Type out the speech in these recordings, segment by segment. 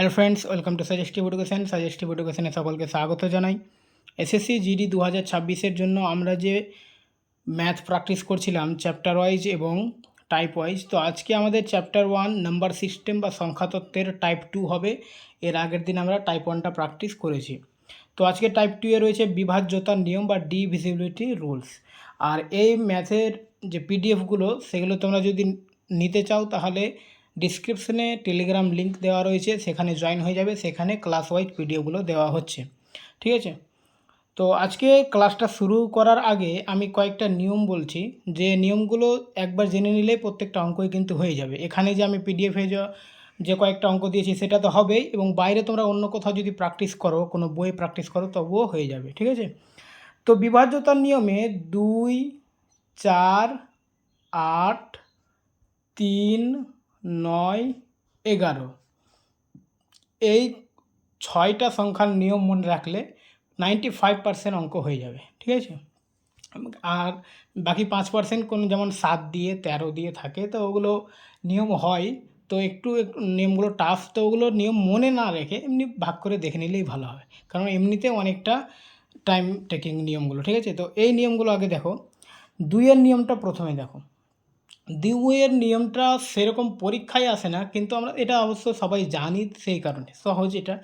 Hello friends welcome to suggestive education suggestive এডুকেশনে সকলকে স্বাগত জানাই। এসএসসি জিডি দু হাজার ছাব্বিশের জন্য আমরা যে ম্যাথ প্র্যাকটিস করছিলাম চ্যাপ্টার ওয়াইজ এবং টাইপ ওয়াইজ তো আজকে আমাদের চ্যাপ্টার ওয়ান নাম্বার সিস্টেম বা সংখ্যাতত্ত্বের টাইপ টু হবে। এর আগের দিন আমরা টাইপ ওয়ানটা প্র্যাকটিস করেছি। তো আজকে টাইপ টু এ রয়েছে বিভাজ্যতার নিয়ম বা ডিভিজিবিলিটি রুলস আর এই ম্যাথের যে পিডিএফগুলো সেগুলো তোমরা যদি নিতে চাও তাহলে ডিসক্রিপশনে টেলিগ্রাম লিংক দেওয়া রয়েছে, সেখানে জয়েন হয়ে যাবে, সেখানে ক্লাস ওয়াইজ পিডিএফগুলো দেওয়া হচ্ছে। ঠিক আছে? তো আজকে ক্লাসটা শুরু করার আগে আমি কয়েকটা নিয়ম বলছি, যে নিয়মগুলো একবার জেনে নিলে প্রত্যেকটা অঙ্কই কিন্তু হয়ে যাবে। এখানে যে আমি পিডিএফে যে কয়েকটা অঙ্ক দিয়েছি, সেটা তো হবেই, এবং বাইরে তোমরা অন্য কোথাও যদি প্র্যাকটিস করো, কোনো বই প্র্যাকটিস করো, তবুও হয়ে যাবে। ঠিক আছে? তো বিভাজ্যতার নিয়মে দুই, চার, আট, তিন নয়, এগারো। এই ছয়টা সংখ্যার নিয়ম মনে রাখলে নাইনটি ফাইভ পার্সেন্ট অঙ্ক হয়ে যাবে, ঠিক আছে? আর বাকি পাঁচ পার্সেন্ট কোনো যেমন সাত দিয়ে, তেরো দিয়ে থাকে, তো ওগুলো নিয়ম হয়। তো একটু নিয়মগুলো টাফ তো ওগুলো নিয়ম মনে না রেখে এমনি ভাগ করে দেখে নিলেই ভালো হবে কারণ এমনিতে অনেকটা টাইম টেকিং নিয়মগুলো, ঠিক আছে? তো এই নিয়মগুলো আগে দেখো। দুইয়ের নিয়মটা প্রথমে দেখো। দুইয়ের নিয়মটা সেরকম পরীক্ষায় আসে না, কিন্তু আমরা এটা অবশ্য সবাই জানি সেই কারণে। সহজ এটা।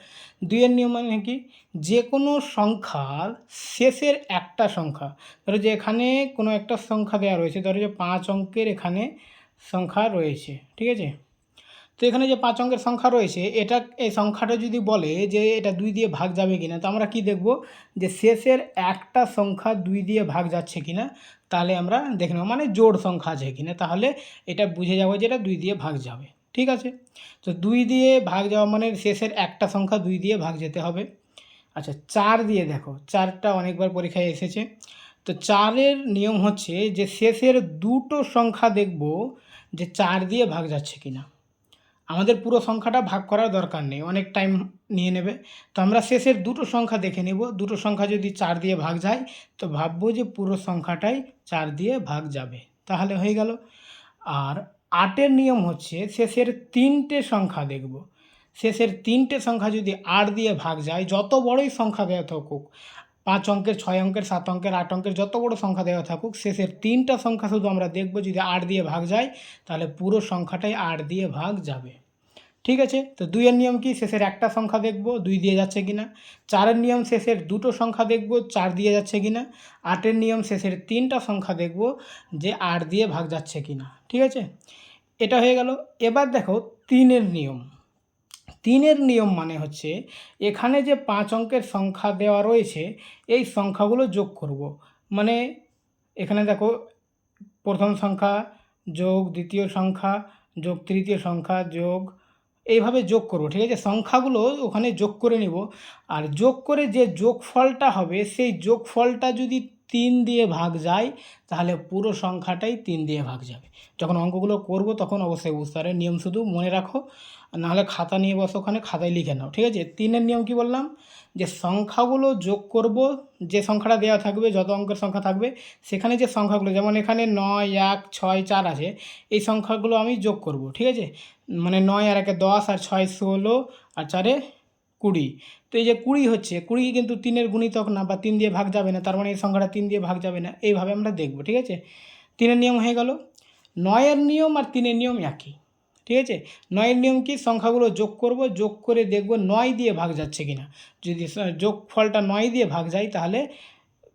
দুইয়ের নিয়ম মানে কি? যে কোনো সংখ্যার শেষের একটা সংখ্যা। ধরো যে এখানে কোনো একটা সংখ্যা দেওয়া রয়েছে, ধরো যে পাঁচ অঙ্কের এখানে সংখ্যা রয়েছে, ঠিক আছে? তো এখানে যে পাঁচ অঙ্কের সংখ্যা রয়েছে, এটা এই সংখ্যাটা যদি বলে যে এটা দুই দিয়ে ভাগ যাবে কিনা, তো আমরা কি দেখব যে শেষের একটা সংখ্যা দুই দিয়ে ভাগ যাচ্ছে কিনা, তাহলে আমরা দেখে নেব মানে জোড় সংখ্যা আছে কিনা, তাহলে এটা বুঝে যাব যে এটা দুই দিয়ে ভাগ যাবে, ঠিক আছে? তো দুই দিয়ে ভাগ যাওয়া মানে শেষের একটা সংখ্যা দুই দিয়ে ভাগ যেতে হবে। আচ্ছা চার দিয়ে দেখো, চারটা অনেকবার পরীক্ষায় এসেছে। তো চারের নিয়ম হচ্ছে যে শেষের দুটো সংখ্যা দেখব যে চার দিয়ে ভাগ যাচ্ছে কিনা। আমাদের পুরো সংখ্যাটা ভাগ করার দরকার নেই, অনেক টাইম নিয়ে নেবে। তো আমরা শেষের দুটো সংখ্যা দেখে নেব। দুটো সংখ্যা যদি চার দিয়ে ভাগ যায়, তো ভাববো যে পুরো সংখ্যাটাই চার দিয়ে ভাগ যাবে। তাহলে হয়ে গেল। আর আটের নিয়ম হচ্ছে শেষের তিনটে সংখ্যা দেখব। শেষের তিনটে সংখ্যা যদি আট দিয়ে ভাগ যায়, যত বড়ই সংখ্যা দেওয়া থাকুক পাঁচ অঙ্কের, ছয় অঙ্কের, সাত অঙ্কের, আট অঙ্কের যত বড় সংখ্যা দেওয়া থাকুক, শেষের তিনটা সংখ্যা শুধু আমরা দেখব যদি আট দিয়ে ভাগ যায়, তাহলে পুরো সংখ্যাটাই আট দিয়ে ভাগ যাবে। ঠিক আছে? তো দুইয়ের নিয়ম কি? শেষের একটা সংখ্যা দেখব, দুই দিয়ে যাচ্ছে কি না চারের নিয়ম শেষের দুটো সংখ্যা দেখব, চার দিয়ে যাচ্ছে কি না আটের নিয়ম শেষের তিনটা সংখ্যা দেখব যে আট দিয়ে ভাগ যাচ্ছে কি না ঠিক আছে? এটা হয়ে গেল। এবার দেখো তিনের নিয়ম। তিনের নিয়ম মানে হচ্ছে এখানে যে পাঁচ অঙ্কের সংখ্যা দেওয়া রয়েছে, এই সংখ্যাগুলো যোগ করব। মানে এখানে দেখো, প্রথম সংখ্যা যোগ, দ্বিতীয় সংখ্যা যোগ, তৃতীয় সংখ্যা যোগ, এইভাবে যোগ করব, ঠিক আছে? সংখ্যাগুলো ওখানে যোগ করে নিব। আর যোগ করে যে যোগফলটা হবে, সেই যোগফলটা যদি তিন দিয়ে ভাগ যায়, তাহলে পুরো সংখ্যাটাই তিন দিয়ে ভাগ যাবে। যখন অঙ্কগুলো করব, তখন অবশ্যই বুঝতে পারবে। নিয়ম শুধু মনে রাখো। নাহলে খাতা নিয়ে বসো ওখানে, খাতায় লিখে নাও, ঠিক আছে? তিনের নিয়ম কি বললাম? যে সংখ্যাগুলো যোগ করব, যে সংখ্যাটা দেওয়া থাকবে, যত অঙ্কের সংখ্যা থাকবে, সেখানে যে সংখ্যাগুলো, যেমন এখানে নয়, এক, ছয়, চার আছে, এই সংখ্যাগুলো আমি যোগ করব, ঠিক আছে? মানে নয় আর একে দশ আর ছয় ষোলো আর চারে কুড়ি। তো এই যে কুড়ি হচ্ছে, কুড়ি কিন্তু তিনের গুণিতক না বা তিন দিয়ে ভাগ যাবে না, তার মানে এই সংখ্যাটা তিন দিয়ে ভাগ যাবে না, এইভাবে আমরা দেখব, ঠিক আছে? তিনের নিয়ম হয়ে গেল। নয়ের নিয়ম আর তিনের নিয়ম একই। ঠিক আছে? নয়ের নিয়ম কি? সংখ্যাগুলো যোগ করব, যোগ করে দেখব নয় দিয়ে ভাগ যাচ্ছে কি না যদি যোগ ফলটা নয় দিয়ে ভাগ যায়, তাহলে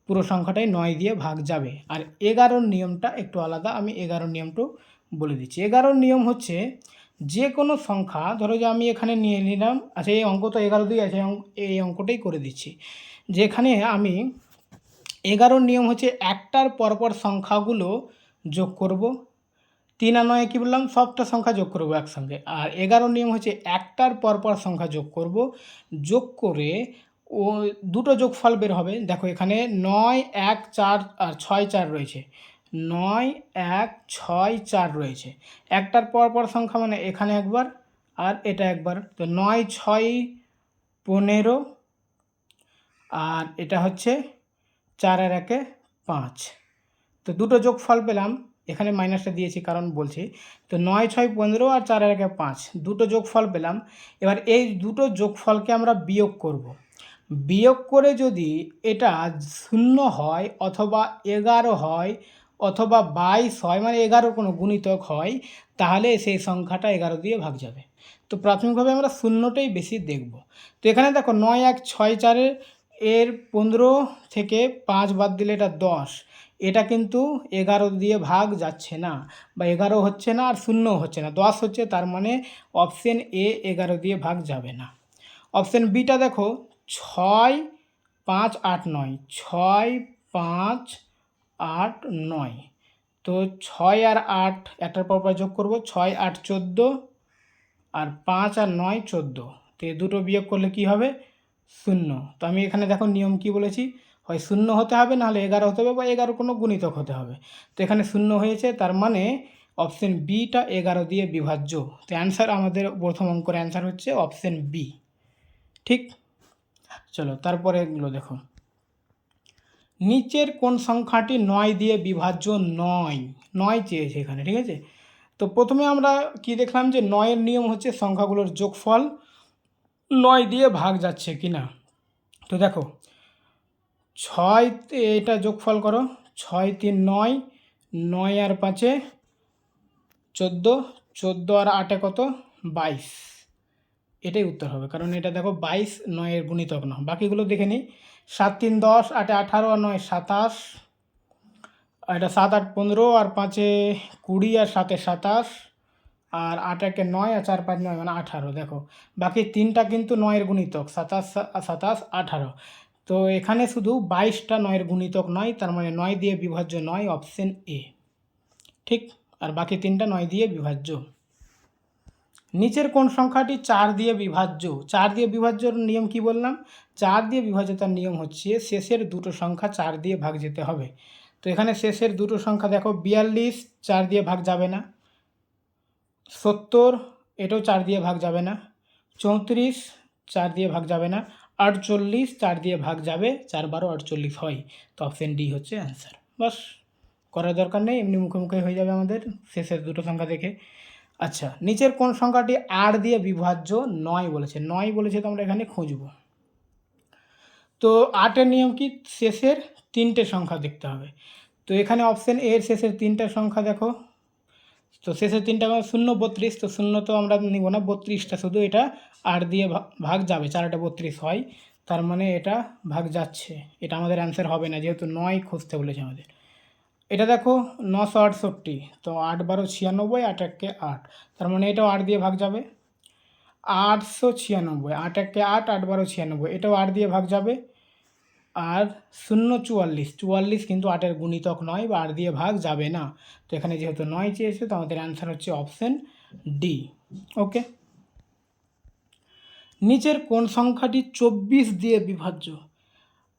পুরো সংখ্যাটাই নয় দিয়ে ভাগ যাবে। আর এগারোর নিয়মটা একটু আলাদা, আমি এগারোর নিয়মটাও বলে দিচ্ছি। এগারোর নিয়ম হচ্ছে, যে কোনো সংখ্যা, ধরো যে আমি এখানে নিয়ে নিলাম আচ্ছা এই অঙ্ক তো এগারো দিয়ে আছে এই অঙ্কটাই করে দিচ্ছি। যেখানে আমি এগারোর নিয়ম হচ্ছে, একটার পরপর সংখ্যাগুলো যোগ করব তিন আর নয় কী বললাম? সবটা সংখ্যা যোগ করব একসঙ্গে। আর এগারো নিয়ম হচ্ছে একটার পরপর সংখ্যা যোগ করব। যোগ করে ও দুটো যোগফল বের হবে। দেখো এখানে নয়, এক, চার আর ছয়, চার রয়েছে। নয়, এক, ছয়, চার রয়েছে। একটার পর পর সংখ্যা মানে এখানে একবার আর এটা একবার। তো নয়, ছয়, পনেরো আর এটা হচ্ছে চার আর একে পাঁচ। তো দুটো যোগফল পেলাম। এখানে মাইনাসটা দিয়েছি কারণ বলছি। তো নয়, ছয়, পনেরো আর চার একে, পাঁচ, দুটো যোগফল পেলাম। এবার এই দুটো যোগফলকে আমরা বিয়োগ করব। বিয়োগ করে যদি এটা শূন্য হয় অথবা এগারো হয় অথবা বাইশ হয় মানে এগারো কোনো গুণিতক হয়, তাহলে সেই সংখ্যাটা এগারো দিয়ে ভাগ যাবে। তো প্রাথমিকভাবে আমরা শূন্যটাই বেশি দেখব। তো এখানে দেখো নয়, এক, ছয়, চারের, এর পনেরো থেকে পাঁচ বাদ দিলে এটা দশ। এটা কিন্তু এগারো দিয়ে ভাগ যাচ্ছে না বা এগারো হচ্ছে না আর শূন্য হচ্ছে না। দশ হচ্ছে তার মানে অপশন এ এগারো দিয়ে ভাগ যাবে না। অপশন বিটা দেখো, ছয়, পাঁচ, আট, নয়। ছয়, পাঁচ, আট, নয়। তো ছয় আর আট একটার পর পর যোগ করব, ছয়, আট, চোদ্দ আর পাঁচ আর নয়, চোদ্দ। তো এই দুটো বিয়োগ করলে কি হবে? শূন্য। তো আমি এখানে দেখো নিয়ম কি বলেছি? হয় শূন্য হতে হবে, নাহলে এগারো হতে হবে বা এগারো কোনো গুণিতক হতে হবে। তো এখানে শূন্য হয়েছে, তার মানে অপশন বিটা এগারো দিয়ে বিভাজ্য। তো অ্যান্সার আমাদের প্রথম অঙ্কের অ্যান্সার হচ্ছে অপশন বি ঠিক? চলো, তারপরে এগুলো দেখো। নিচের কোন সংখ্যাটি নয় দিয়ে বিভাজ্য নয়। নয় চেয়েছে এখানে, ঠিক আছে? তো প্রথমে আমরা কি দেখলাম যে নয়ের নিয়ম হচ্ছে সংখ্যাগুলোর যোগফল নয় দিয়ে ভাগ যাচ্ছে কি না তো দেখো ছয় এটা যোগফল করো। ছয় তিন নয় নয় আর পাঁচে চোদ্দ চোদ্দ আর আটে কত? বাইশ। এটাই উত্তর হবে, কারণ এটা দেখো বাইশ, নয়ের গুণিতক না। বাকিগুলো দেখে নিই। সাত তিন দশ, আটে আঠারো আর নয় সাতাশ। এটা সাত আট পনেরো আর পাঁচে কুড়ি আর সাতে সাতাশ। আর আট একে নয় আর চার পাঁচ নয় মানে আঠারো, দেখো। বাকি তিনটা কিন্তু নয়ের গুণিতক, সাতাশ সাতাশ, আঠারো। তো এখানে শুধু বাইশটা নয়ের গুণিতক নয়, তার মানে নয় দিয়ে বিভাজ্য নয় অপশন এ ঠিক? আর বাকি তিনটা নয় দিয়ে বিভাজ্য। নিচের কোন সংখ্যাটি চার দিয়ে বিভাজ্য? চার দিয়ে বিভাজ্যর নিয়ম কি বললাম? চার দিয়ে বিভাজ্যতার নিয়ম হচ্ছে শেষের দুটো সংখ্যা চার দিয়ে ভাগ যেতে হবে। তো এখানে শেষের দুটো সংখ্যা দেখো, বিয়াল্লিশ চার দিয়ে ভাগ যাবে না। সত্তর, এটাও চার দিয়ে ভাগ যাবে না। চৌত্রিশ চার দিয়ে ভাগ যাবে না। আটচল্লিশ, চার দিয়ে ভাগ যাবে, চার বারো আটচল্লিশ হয়। তো অপশান ডি হচ্ছে অ্যান্সার বাস, করার দরকার নেই, এমনি মুখে মুখে হয়ে যাবে আমাদের শেষের দুটো সংখ্যা দেখে। আচ্ছা নিচের কোন সংখ্যাটি আট দিয়ে বিভাজ্য নয় বলেছে? নয় বলেছে তো আমরা এখানে খুঁজব। তো আটের নিয়ম কি? শেষের তিনটে সংখ্যা দেখতে হবে। তো এখানে অপশান এর শেষের তিনটা সংখ্যা দেখো। তো শেষের তিনটা শূন্য, বত্রিশ, তো শূন্য তো আমরা নিব না, বত্রিশটা শুধু এটা আট দিয়ে ভাগ যাবে, চারটা বত্রিশ হয়, তার মানে এটা ভাগ যাচ্ছে, এটা আমাদের অ্যান্সার হবে না, যেহেতু নয় খুঁজতে বলেছে আমাদের। এটা দেখো নশো আটষট্টি, তো আট বারো ছিয়ানব্বই, আট এককে আট, তার মানে এটাও আট দিয়ে ভাগ যাবে। আটশো ছিয়ানব্বই, আট এককে আট আট বারো ছিয়ানব্বই, এটাও আট দিয়ে ভাগ যাবে আর শূন্য চুয়াল্লিশ। চুয়াল্লিশ কিন্তু আটের গুণিতক নয় বা আট দিয়ে ভাগ যাবে না। তো এখানে যেহেতু নয় চেয়েছে, তো আমাদের অ্যান্সার হচ্ছে অপশন ডি ওকে নিচের কোন সংখ্যাটি চব্বিশ দিয়ে বিভাজ্য?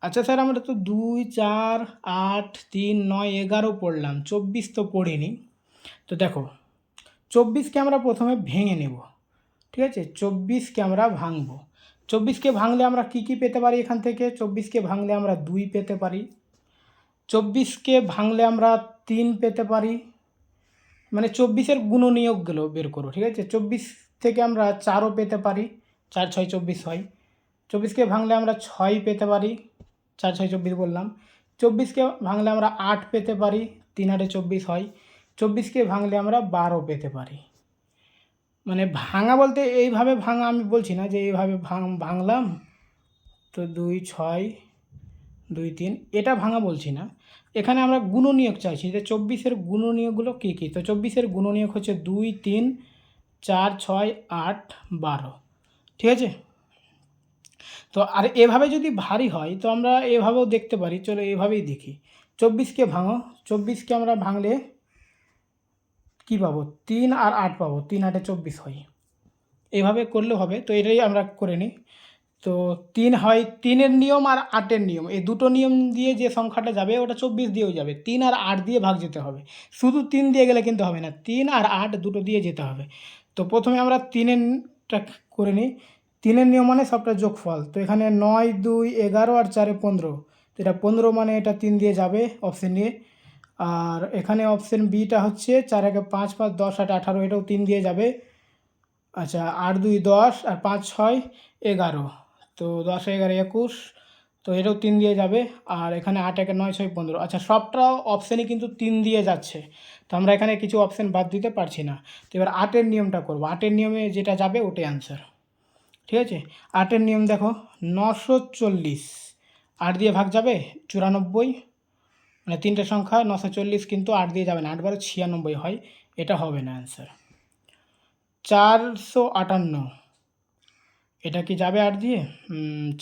আচ্ছা স্যার, আমরা তো দুই, চার, আট, তিন, নয়, এগারো পড়লাম। চব্বিশ তো পড়িনি। তো দেখো চব্বিশকে আমরা প্রথমে ভেঙে নেব। ঠিক আছে? চব্বিশকে আমরা ভাঙবো। চব্বিশকে ভাঙলে আমরা কি কি পেতে পারি এখান থেকে? চব্বিশকে ভাঙলে আমরা দুই পেতে পারি। চব্বিশকে ভাঙলে আমরা তিন পেতে পারি। মানে চব্বিশের গুণনীয়কগুলো বের করো, ঠিক আছে? চব্বিশ থেকে আমরা চারও পেতে পারি। চার, ছয়, চব্বিশ হয়। চব্বিশকে ভাঙলে আমরা ছয় পেতে পারি। চার, ছয়, চব্বিশ বললাম। চব্বিশকে ভাঙলে আমরা আট পেতে পারি। তিন আটে চব্বিশ হয়। চব্বিশকে ভাঙলে আমরা বারো পেতে পারি। মানে ভাঙা বলতে এইভাবে ভাঙা আমি বলছি না যে এইভাবে ভাঙ, ভাঙলাম, তো দুই, ছয়, দুই, তিন, এটা ভাঙা বলছি না। এখানে আমরা গুণনীয়ক চাইছি যে চব্বিশের গুণনীয়কগুলো কী কী? তো চব্বিশের গুণনীয়ক হচ্ছে দুই, তিন, চার, ছয়, আট, বারো। ঠিক আছে? তো আর এভাবে যদি ভারী হয়, তো আমরা এভাবেও দেখতে পারি, চলো এভাবেই দেখি। চব্বিশকে ভাঙো, চব্বিশকে আমরা ভাঙলে কী পাবো? তিন আর আট পাবো। তিন আটে চব্বিশ হয়। এইভাবে করলেও হবে। তো এটাই আমরা করে নিই। তো তিন হয়, তিনের নিয়ম আর আটের নিয়ম। এই দুটো নিয়ম দিয়ে যে সংখ্যাটা যাবে, ওটা চব্বিশ দিয়েও যাবে। তিন আর আট দিয়ে ভাগ যেতে হবে। শুধু তিন দিয়ে গেলে কিন্তু হবে না। তিন আর আট দুটো দিয়ে যেতে হবে। তো প্রথমে আমরা তিনেরটা করে নিই। তিনের নিয়ম মানে সবটা যোগফল। তো এখানে নয়, দুই, এগারো আর চারে পনেরো। তো এটা পনেরো মানে এটা তিন দিয়ে যাবে অপশন নিয়ে আর এখানে অপশন বিটা হচ্ছে চার একে পাঁচ পাঁচ দশ আট আঠারো এটাও তিন দিয়ে যাবে। আচ্ছা আট, দুই, দশ আর পাঁচ, ছয়, এগারো। তো দশ, এগারো, একুশ, তো এটাও তিন দিয়ে যাবে। আর এখানে আট, একে নয়, ছয়, পনেরো। আচ্ছা সবটা অপশানই কিন্তু তিন দিয়ে যাচ্ছে। তো আমরা এখানে কিছু অপশান বাদ দিতে পারছি না। তো এবার আটের নিয়মটা করব। আটের নিয়মে যেটা যাবে ওটাই অ্যান্সার ঠিক আছে? আটের নিয়ম দেখো, নশো চল্লিশ। আট দিয়ে ভাগ যাবে চুরানব্বই। মানে তিনটে সংখ্যা নশো চল্লিশ কিন্তু আট দিয়ে যাবে না আট বারো ছিয়ানব্বই হয়, এটা হবে না অ্যান্সার চারশো আটান্ন, এটা কি যাবে আট দিয়ে?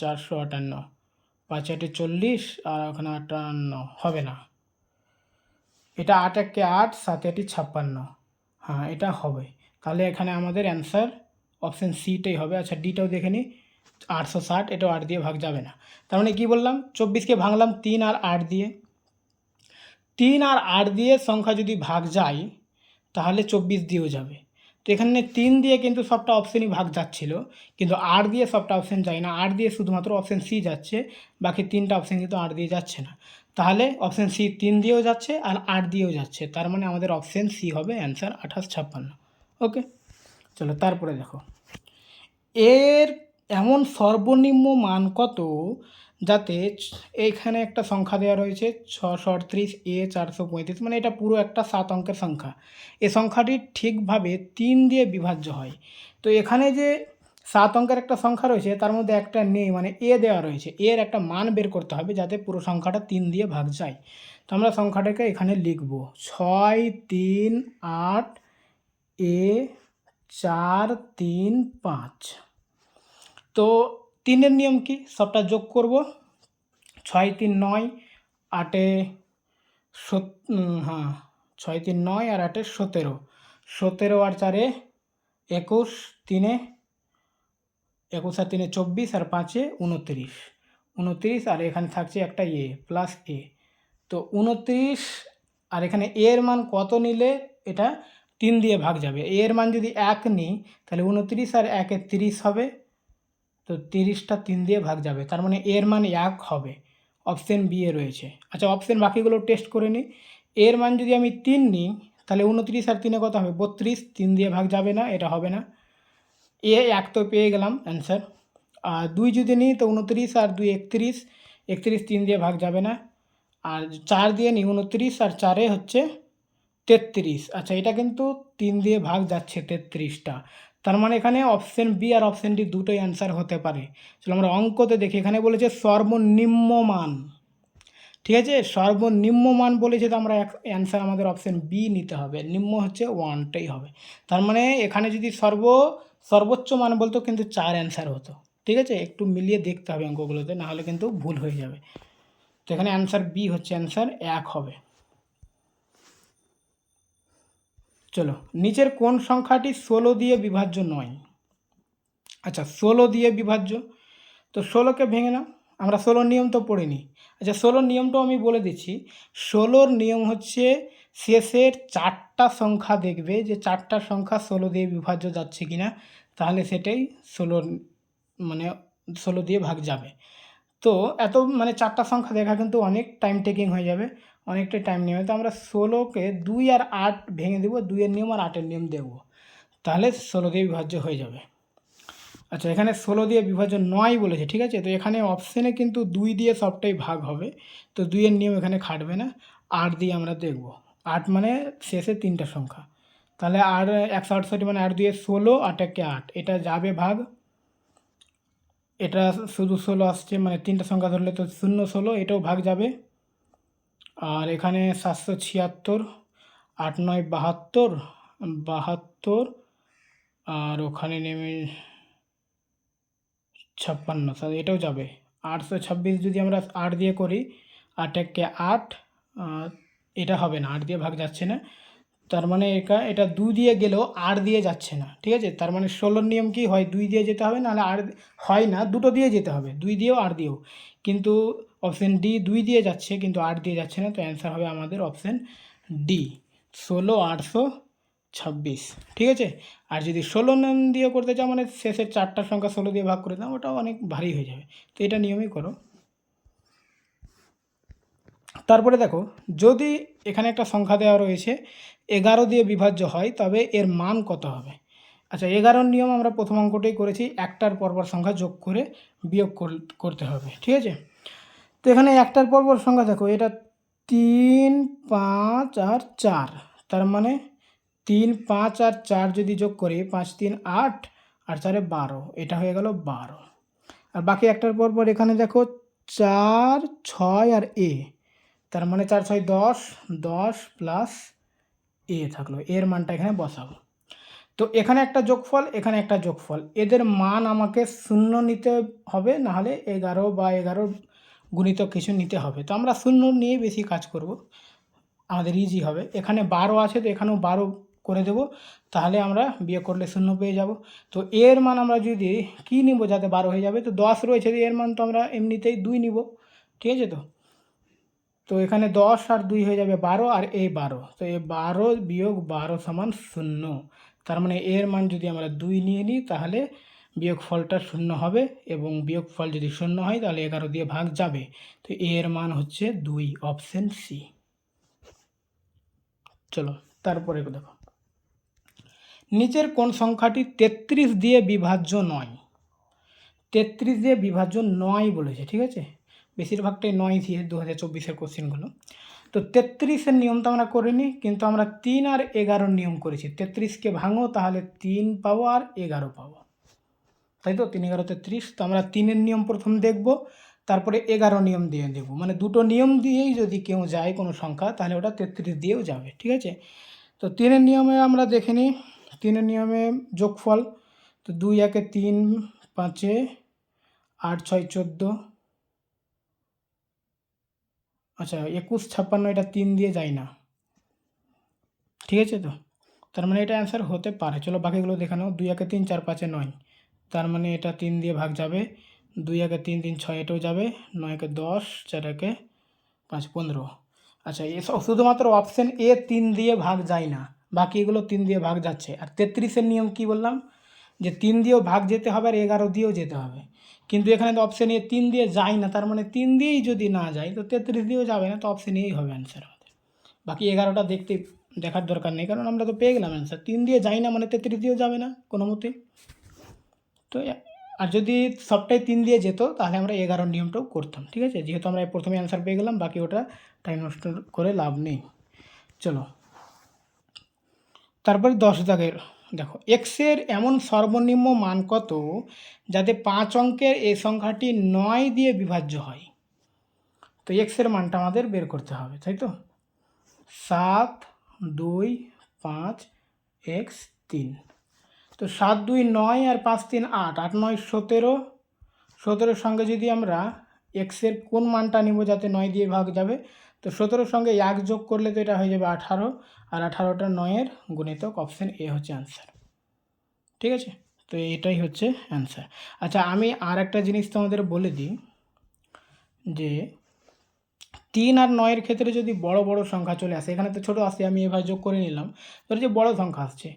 চারশো আটান্ন। পাঁচ আটে চল্লিশ আর ওখানে আটান্ন, হবে না। এটা আট একে আট, সাত আটই ছাপ্পান্ন। হ্যাঁ এটা হবে। তাহলে এখানে আমাদের অ্যান্সার অপশান সিটাই হবে। আচ্ছা ডিটাও দেখে নিই আটশো ষাট, এটাও আট দিয়ে ভাগ যাবে না। তার মানে কী বললাম? চব্বিশকে ভাঙলাম তিন আর আট দিয়ে। তিন আর আট দিয়ে সংখ্যা যদি ভাগ যায়, তাহলে চব্বিশ দিয়েও যাবে। তো এখানে তিন দিয়ে কিন্তু সবটা অপশানই ভাগ যাচ্ছিল, কিন্তু আট দিয়ে সবটা অপশান যায় না। আট দিয়ে শুধুমাত্র অপশান সি যাচ্ছে, বাকি তিনটা অপশান কিন্তু আট দিয়ে যাচ্ছে না। তাহলে অপশান সি তিন দিয়েও যাচ্ছে আর আট দিয়েও যাচ্ছে। তার মানে আমাদের অপশান সি হবে অ্যান্সার আঠাশ ছাপ্পান্ন। ওকে চলো তারপরে দেখো। এর এমন সর্বনিম্ন মান কত যাতে এইখানে একটা সংখ্যা দেওয়া রয়েছে? ছশো আটত্রিশ, এ চারশো পঁয়ত্রিশ মানে এটা পুরো একটা সাত অঙ্কের সংখ্যা। এ সংখ্যাটি ঠিকভাবে তিন দিয়ে বিভাজ্য হয়। তো এখানে যে সাত অঙ্কের একটা সংখ্যা রয়েছে, তার মধ্যে একটা নেই মানে এ দেওয়া রয়েছে। এর একটা মান বের করতে হবে যাতে পুরো সংখ্যাটা তিন দিয়ে ভাগ যায়। তো আমরা সংখ্যাটাকে এখানে লিখব। ছয়, তিন, আট, এ, চার, তিন, পাঁচ। তো তিনের নিয়ম কি? সবটা যোগ করব। ছয় তিন নয়, আটে সত হ্যাঁ ছয় তিন নয় আর আটে সতেরো। সতেরো আর চারে একুশ, তিনে একুশ আর তিনে চব্বিশ আর পাঁচে উনত্রিশ। উনত্রিশ আর এখানে থাকছে একটা এ প্লাস এ। তো উনত্রিশ আর এখানে এর মান কত নিলে এটা তিন দিয়ে ভাগ যাবে। এর মান যদি এক নিই, তাহলে উনত্রিশ আর একে তিরিশ হবে। তো তিরিশটা তিন দিয়ে ভাগ যাবে। তার মানে এর মান এক হবে। অপশান বি এ রয়েছে। আচ্ছা অপশান বাকিগুলো টেস্ট করে নিই এর মান যদি আমি তিন নিই, তাহলে উনত্রিশ আর তিনে কত হবে? বত্রিশ, তিন দিয়ে ভাগ যাবে না, এটা হবে না। এ এক তো পেয়ে গেলাম অ্যান্সার আর দুই যদি নিই, তো উনত্রিশ আর দুই একত্রিশ। একত্রিশ, তিন দিয়ে ভাগ যাবে না। আর চার দিয়ে নিই, উনত্রিশ আর চারে হচ্ছে তেত্রিশ। আচ্ছা এটা কিন্তু তিন দিয়ে ভাগ যাচ্ছে তেত্রিশটা। তার মানে এখানে অপশন বি আর অপশন ডি দুটোই অ্যান্সার হতে পারে। চলো আমরা অঙ্কতে দেখি। এখানে বলেছে সর্বনিম্ন মান ঠিক আছে? সর্বনিম্ন মান বলেছে তো আমরা অ্যান্সার আমাদের অপশন বি নিতে হবে। নিম্ন হচ্ছে ওয়ানটাই হবে। তার মানে এখানে যদি সর্ব, সর্বোচ্চ মান বলতো কিন্তু চার অ্যান্সার হতো। ঠিক আছে? একটু মিলিয়ে দেখতে হবে অঙ্কগুলোতে, নাহলে কিন্তু ভুল হয়ে যাবে। তো এখানে অ্যান্সার বি হচ্ছে অ্যান্সার এক হবে। চলো, নিচের কোন সংখ্যাটি ষোলো দিয়ে বিভাজ্য নয়? আচ্ছা ষোলো দিয়ে বিভাজ্য, তো ষোলোকে ভেঙে নাও, আমরা ষোলোর নিয়ম তো পড়িনি আচ্ছা ষোলোর নিয়মটাও আমি বলে দিচ্ছি, ষোলোর নিয়ম হচ্ছে শেষের চারটা সংখ্যা দেখবে যে চারটা সংখ্যা ষোলো দিয়ে বিভাজ্য যাচ্ছে কি না তাহলে সেটাই ষোলোর মানে ষোলো দিয়ে ভাগ যাবে। তো এত মানে চারটা সংখ্যা দেখা কিন্তু অনেক টাইম টেকিং হয়ে যাবে। অনেকটাই টাইম নেবে। তো আমরা ষোলোকে দুই আর আট ভেঙে দেবো, দুইয়ের নিয়ম আর আটের নিয়ম দেবো। তাহলে ষোলো দিয়ে বিভাজ্য হয়ে যাবে। আচ্ছা এখানে ষোলো দিয়ে বিভাজ্য নয় বলেছে, ঠিক আছে? তো এখানে অপশানে কিন্তু দুই দিয়ে সবটাই ভাগ হবে। তো দুইয়ের নিয়ম এখানে খাটবে না। আট দিয়ে আমরা দেখব। আট মানে শেষে তিনটা সংখ্যা। তাহলে আর একশো আটষট্টি মানে আট দিয়ে ষোলো, আট একে আট। এটা যাবে ভাগ। এটা শুধু ষোলো আসছে মানে তিনটা সংখ্যা ধরলে তো শূন্য ষোলো, এটাও ভাগ যাবে। আর এখানে সাতশো ছিয়াত্তর, আট নয় বাহাত্তর বাহাত্তর, আর ওখানে নেমে ছাপ্পান্ন এটাও যাবে। আটশো ছাব্বিশ যদি আমরা আট দিয়ে করি আট একে আট এটা হবে না, আট দিয়ে ভাগ যাচ্ছে না। তার মানে এটা এটা দুই দিয়ে গেলেও আর দিয়ে যাচ্ছে না, ঠিক আছে? তার মানে ষোলোর নিয়ম কি? হয় দুই দিয়ে যেতে হবে, নাহলে আর হয় না, দুটো দিয়ে যেতে হবে, দুই দিয়েও আর দিয়েও। কিন্তু অপশান ডি দুই দিয়ে যাচ্ছে, কিন্তু আট দিয়ে যাচ্ছে না, তো অ্যান্সার হবে আমাদের অপশান ডি ষোলো, আটশো ছাব্বিশ, ঠিক আছে? আর যদি ষোলো নাম দিয়ে করতে চাও মানে শেষের চারটা সংখ্যা ষোলো দিয়ে ভাগ করে দাও, ওটাও অনেক ভারী হয়ে যাবে। তো এটা নিয়মই করো। তারপরে দেখো, যদি এখানে একটা সংখ্যা দেওয়া রয়েছে এগারো দিয়ে বিভাজ্য হয়, তবে এর মান কত হবে? আচ্ছা এগারোর নিয়ম আমরা প্রথম অঙ্কটাই করেছি, একটার পরপর সংখ্যা যোগ করে বিয়োগ কর- করতে হবে, ঠিক আছে? তো এখানে একটার পরপর সংখ্যা দেখো, এটা তিন, পাঁচ আর চার, তার মানে তিন, পাঁচ আর চার যদি যোগ করি, পাঁচ, তিন, আট আর চারে বারো, এটা হয়ে গেল বারো। আর বাকি একটার পর পর এখানে দেখো চার, ছয় আর এ, তার মানে চার, ছয়, দশ দশ প্লাস এ থাকল, এর মানটা এখানে বসাবো। তো এখানে একটা যোগফল, এখানে একটা যোগফল। এদের মান আমাকে শূন্য নিতে হবে, নাহলে এগারো বা এগারো গুণিত কিছু নিতে হবে। তো আমরা শূন্য নিয়ে বেশি কাজ করব, আমাদের ইজি হবে। এখানে বারো আছে, তো এখানেও বারো করে দেব, তাহলে আমরা বিয়ে করলে শূন্য পেয়ে যাব। তো এর মান আমরা যদি কি নিব যাতে বারো হয়ে যাবে? তো দশ রয়েছে এর মান তো আমরা এমনিতেই দুই নিব। ঠিক আছে তো? তো এখানে দশ আর দুই হয়ে যাবে বারো আর এই বারো। তো এই বারো বিয়োগ বারো সমান শূন্য। তার মানে এর মান যদি আমরা দুই নিয়ে নিই, তাহলে বিয়োগ ফলটা শূন্য হবে এবং বিয়োগ ফল যদি শূন্য হয়, তাহলে এগারো দিয়ে ভাগ যাবে। তো এর মান হচ্ছে দুই, অপশন সি। চলো, তারপরে দেখো। নিচের কোন সংখ্যাটি তেত্রিশ দিয়ে বিভাজ্য নয়। তেত্রিশ দিয়ে বিভাজ্য নয় বলেছে, ঠিক আছে? বেশিরভাগটাই নয় দিয়ে দু হাজার চব্বিশের কোশ্চেনগুলো তো তেত্রিশের নিয়ম তো আমরা করিনি কিন্তু আমরা তিন আর এগারোর নিয়ম করেছি। তেত্রিশকে ভাঙো, তাহলে তিন পাবো আর এগারো পাবো। তাই তো? তিন, এগারো, তেত্রিশ। তো আমরা তিনের নিয়ম প্রথম দেখব, তারপরে এগারো নিয়ম দিয়ে দেখব মানে দুটো নিয়ম দিয়েই যদি কেউ যায় কোনো সংখ্যা, তাহলে ওটা তেত্রিশ দিয়েও যাবে, ঠিক আছে? তো তিনের নিয়মে আমরা দেখে নিই। তিনের নিয়মে যোগফল, তো দুই, একে তিন, পাঁচে আট, ছয়, চোদ্দ আচ্ছা একুশ ছাপ্পান্ন এটা তিন দিয়ে যায় না। ঠিক আছে তো? তার মানে এটা অ্যান্সার হতে পারে। চলো বাকিগুলো দেখানো দুই একে তিন, চার পাঁচে নয়। তার মানে এটা তিন দিয়ে ভাগ যাবে। দুই একে তিন তিন, ছয়, এটাও যাবে। নয় একে দশ, চার একে পাঁচ, পনেরো। আচ্ছা এসব শুধুমাত্র অপশান এ তিন দিয়ে ভাগ যায় না। বাকি এগুলো তিন দিয়ে ভাগ যাচ্ছে। আর তেত্রিশের নিয়ম কি বললাম? যে তিন দিয়েও ভাগ যেতে হবে আর এগারো দিয়েও যেতে হবে। কিন্তু এখানে তো অপশান এ তিন দিয়ে যায় না, তার মানে তিন দিয়েই যদি না যায়, তো তেত্রিশ দিয়েও যাবে না, তো অপশান এই হবে অ্যান্সার আমাদের। বাকি এগারোটা দেখতে দেখার দরকার নেই, কারণ আমরা তো পেয়ে গেলাম অ্যান্সার তিন দিয়ে যায় না মানে তেত্রিশ দিয়েও যাবে না, কোনো মতে। তো আর যদি সবটাই তিন দিয়ে যেত, তাহলে আমরা এগারো নিয়মটাও করতাম, ঠিক আছে? যেহেতু আমরা প্রথমে অ্যান্সার পেয়ে গেলাম, বাকি ওটা টাইম নষ্ট করে লাভ নেই। চলো। তারপরে দশ দাগের দেখো এক্সের এমন সর্বনিম্ন মান কত যাতে পাঁচ অঙ্কের এই সংখ্যাটি নয় দিয়ে বিভাজ্য হয়? তো এক্সের মানটা আমাদের বের করতে হবে, তাই তো? সাত, দুই, পাঁচ এক্স তিন। তো সাত, দুই, নয় আর পাঁচ, তিন, আট। আট, নয়, সতেরো। সতেরোর সঙ্গে যদি আমরা এক্সের কোন মানটা নিব যাতে নয় দিয়ে ভাগ যাবে? তো সতেরোর সঙ্গে এক যোগ করলে তো এটা হয়ে যাবে আঠারো, আর আঠারোটা নয়ের গুণিতক অপশান এ হচ্ছে অ্যান্সার ঠিক আছে? তো এটাই হচ্ছে অ্যান্সার আচ্ছা আমি আর একটা জিনিস তোমাদের বলে দিই, যে তিন আর নয়ের ক্ষেত্রে যদি বড় বড় সংখ্যা চলে আসে, এখানে তো ছোটো আসছে, আমি এবার যোগ করে নিলাম, ধরো যে বড় সংখ্যা আসছে,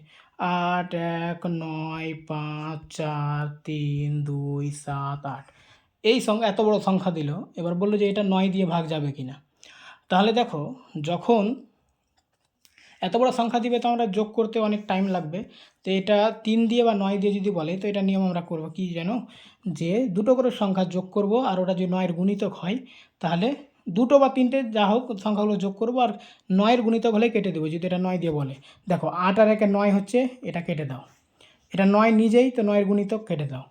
আট, এক, নয়, পাঁচ, চার, তিন, দুই, সাত, আট, এই সংখ্যা এত বড় সংখ্যা দিল, এবার বলল যে এটা নয় দিয়ে ভাগ যাবে কি না তাহলে দেখো, যখন এত বড় সংখ্যা দিবে, তো আমরা যোগ করতে অনেক টাইম লাগবে। তো এটা তিন দিয়ে বা নয় দিয়ে যদি বলে, তো এটা নিয়ম আমরা করব কি যেন? যে দুটো করে সংখ্যা যোগ করব আর ওটা যদি নয়ের গুণিতক হয়, তাহলে দুটো বা তিনটে যা হোক সংখ্যাগুলো যোগ করব আর নয়ের গুণিতক হলে কেটে দেবো, যদি এটা নয় দিয়ে বলে। দেখো, আট আর একে নয় হচ্ছে, এটা কেটে দাও। এটা নয় নিজেই, তো নয়ের গুণিতক কেটে দাও।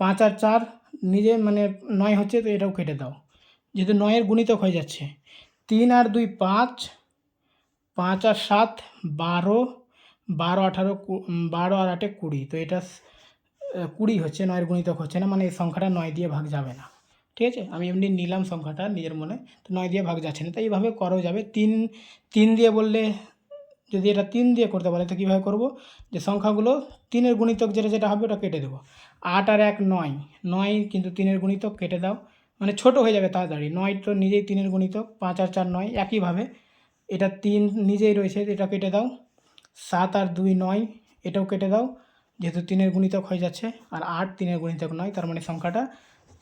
পাঁচ আর চার নিজে মানে নয় হচ্ছে, তো এটাও কেটে দাও। যেহেতু নয়ের গুণিতক হয়ে যাচ্ছে তিন আর দুই পাঁচ পাঁচ আর সাত বারো বারো আঠারো বারো আর আটে কুড়ি। তো এটা কুড়ি হচ্ছে, নয়ের গুণিতক হচ্ছে না মানে এই সংখ্যাটা নয় দিয়ে ভাগ যাবে না। ঠিক আছে? আমি এমনি নিলাম সংখ্যাটা নিজের মনে, তো নয় দিয়ে ভাগ যাচ্ছে না। তো এইভাবে করাও যাবে। তিন তিন দিয়ে বললে, যদি এটা তিন দিয়ে করতে বলে তো কীভাবে করব? যে সংখ্যাগুলো তিনের গুণিতক যেটা যেটা হবে, ওটা কেটে দেবো। আট আর এক নয় নয় কিন্তু তিনের গুণিতক কেটে দাও। মানে ছোট হয়ে যাবে তাড়াতাড়ি। নয় তো নিজেই তিনের গুণিতক পাঁচ আর চার নয়, একইভাবে। এটা তিন নিজেই রয়েছে, এটা কেটে দাও। সাত আর দুই নয়, এটাও কেটে দাও। যেহেতু তিনের গুণিতক হয়ে যাচ্ছে, আর আট তিনের গুণিতক নয়, তার মানে সংখ্যাটা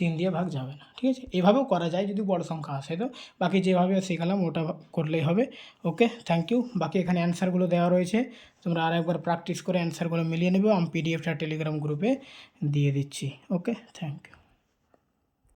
তিন দিয়ে ভাগ যাবে না, ঠিক আছে? এভাবেও করা যায় যদি বড় সংখ্যা আসে তো। বাকি যেভাবে শেখালাম, ওটা করলেই হবে। ওকে থ্যাংক ইউ বাকি এখানে অ্যান্সারগুলো দেওয়া রয়েছে। তোমরা আর একবার প্র্যাকটিস করে অ্যান্সারগুলো মিলিয়ে নেবে। আমি পিডিএফটা টেলিগ্রাম গ্রুপে দিয়ে দিচ্ছি। Okay thank you